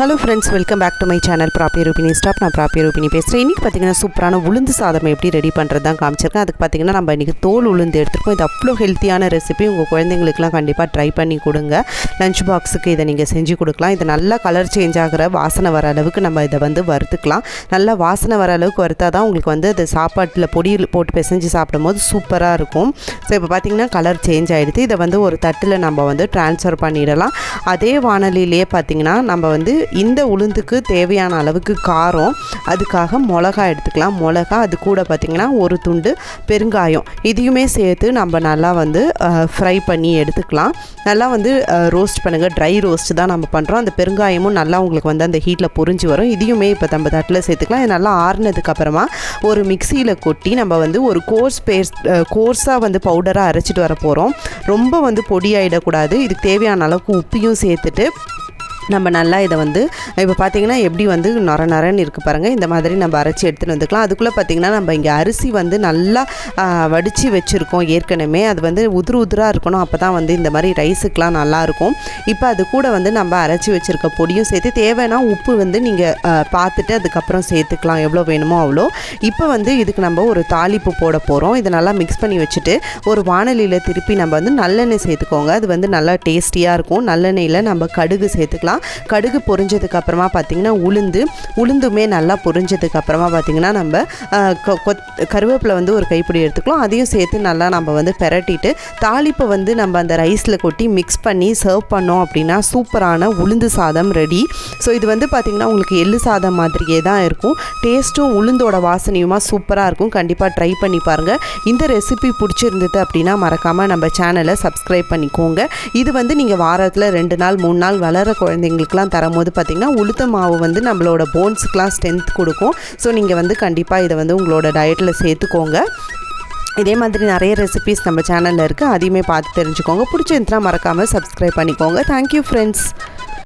Hello friends welcome back to my channel Prapiya Rubini stop நான் ப்ராப்பிய ரூபினி பேசுகிறேன் இன்றைக்கி பார்த்தீங்கன்னா சூப்பரான உளுந்து சாதம் எப்படி ரெடி பண்ணுறது தான் காமிச்சிருக்கேன். அதுக்கு பார்த்தீங்கன்னா நம்ம இன்றைக்கி தோல் உளுந்து எடுத்துருக்கோம். இது அவ்வளோ ஹெல்த்தியான ரெசிபி உங்கள் குழந்தைங்களுக்குலாம் கண்டிப்பாக ட்ரை பண்ணி கொடுங்க. லஞ்ச் பாக்ஸுக்கு இதை நீங்கள் செஞ்சு கொடுக்கலாம். இது நல்லா கலர் சேஞ்ச் ஆகிற வாசனை வர அளவுக்கு நம்ம இதை வந்து வறுத்துக்கலாம். நல்லா வாசனை வர அளவுக்கு வறுத்தா தான் உங்களுக்கு வந்து அது சாப்பாட்டில் பொடியில் போட்டு பிசைஞ்சு சாப்பிடும் போது சூப்பராக இருக்கும். ஸோ இப்போ பார்த்தீங்கன்னா கலர் சேஞ்ச் ஆகிடுது இதை வந்து ஒரு தட்டில் நம்ம வந்து ட்ரான்ஸ்ஃபர் பண்ணிடலாம். அதே வானொலியிலே பார்த்தீங்கன்னா நம்ம வந்து இந்த உளுந்துக்கு தேவையான அளவுக்கு காரம் அதுக்காக மிளகா எடுத்துக்கலாம். மிளகா அது கூட பார்த்திங்கன்னா ஒரு துண்டு பெருங்காயம். இதையுமே சேர்த்து நம்ம நல்லா வந்து ஃப்ரை பண்ணி எடுத்துக்கலாம். நல்லா வந்து ரோஸ்ட் பண்ணுங்கள் ட்ரை ரோஸ்ட் தான் நம்ம பண்ணுறோம் அந்த பெருங்காயமும் நல்லா உங்களுக்கு வந்து அந்த ஹீட்டில் பொரிஞ்சு வரும். இதையுமே இப்போ நம்ம தட்டில் சேர்த்துக்கலாம். இது நல்லா ஆறுனதுக்கப்புறமா ஒரு மிக்சியில் கொட்டி நம்ம வந்து ஒரு கோர்ஸ் பேஸ்ட் கோர்ஸாக வந்து பவுடராக அரைச்சிட்டு வர போகிறோம் ரொம்ப வந்து பொடியாகிடக்கூடாது இதுக்கு தேவையான அளவுக்கு உப்பையும் சேர்த்துட்டு நம்ம நல்லா இதை வந்து இப்போ பார்த்தீங்கன்னா எப்படி வந்து நர நரன்னு இருக்குது பாருங்கள் இந்த மாதிரி நம்ம அரைச்சி எடுத்துகிட்டு வந்துக்கலாம். அதுக்குள்ளே பார்த்திங்கன்னா நம்ம இங்கே அரிசி வந்து நல்லா வடித்து வச்சுருக்கோம் ஏற்கனவே. அது வந்து உதிரு உதிராக இருக்கணும். அப்போ தான் வந்து இந்த மாதிரி ரைஸுக்கெலாம் நல்லாயிருக்கும் இப்போ அது கூட வந்து நம்ம அரைச்சி வச்சுருக்க பொடியும் சேர்த்து தேவைன்னா உப்பு வந்து நீங்கள் பார்த்துட்டு அதுக்கப்புறம் சேர்த்துக்கலாம். எவ்வளோ வேணுமோ அவ்வளோ. இப்போ வந்து இதுக்கு நம்ம ஒரு தாளிப்பு போட போகிறோம் இதை நல்லா மிக்ஸ் பண்ணி வச்சுட்டு ஒரு வானலியில் திருப்பி நம்ம வந்து நல்லெண்ணெய் சேர்த்துக்கோங்க. அது வந்து நல்லா டேஸ்டியாக இருக்கும். நல்லெண்ணெயில் நம்ம கடுகு சேர்த்துக்கலாம். கடுகு பொரிஞ்சதுக்கு அப்புறமா பார்த்திங்கன்னா உளுந்து. உளுந்துமே நல்லா பொரிஞ்சதுக்கு அப்புறமா பார்த்திங்கன்னா நம்ம கருவேப்பிலை வந்து ஒரு கைப்பிடி எடுத்துக்கலாம். அதையும் சேர்த்து நல்லா நம்ம வந்து பெரட்டிட்டு தாளிப்பை வந்து நம்ம அந்த ரைஸில் கொட்டி மிக்ஸ் பண்ணி சர்வ் பண்ணோம் அப்படின்னா சூப்பரான உளுந்து சாதம் ரெடி ஸோ இது வந்து பார்த்திங்கன்னா உங்களுக்கு எள்ளு சாதம் மாதிரியே தான் இருக்கும். டேஸ்ட்டும் உளுந்தோட வாசனையுமா சூப்பராக இருக்கும். கண்டிப்பாக ட்ரை பண்ணி பாருங்கள் இந்த ரெசிபி பிடிச்சிருந்தது அப்படின்னா மறக்காமல் நம்ம சேனலை சப்ஸ்கிரைப் பண்ணிக்கோங்க. இது வந்து நீங்கள் வாரத்தில் ரெண்டு நாள் மூணு நாள் வளர குழந்தைங்களுக்குலாம் தரும்போது பார்த்திங்கன்னா உளுத்த மாவு வந்து நம்மளோட போன்ஸுக்கெலாம் ஸ்ட்ரென்த் கொடுக்கும். ஸோ நீங்கள் வந்து கண்டிப்பாக இதை வந்து உங்களோட டயட்டில் சேர்த்துக்கோங்க. இதே மாதிரி நிறைய ரெசிபிஸ் நம்ம சேனலில் இருக்குது அதையுமே பார்த்து தெரிஞ்சுக்கோங்க. பிடிச்சிருந்துனா மறக்காமல் சப்ஸ்கிரைப் பண்ணிக்கோங்க. Thank you friends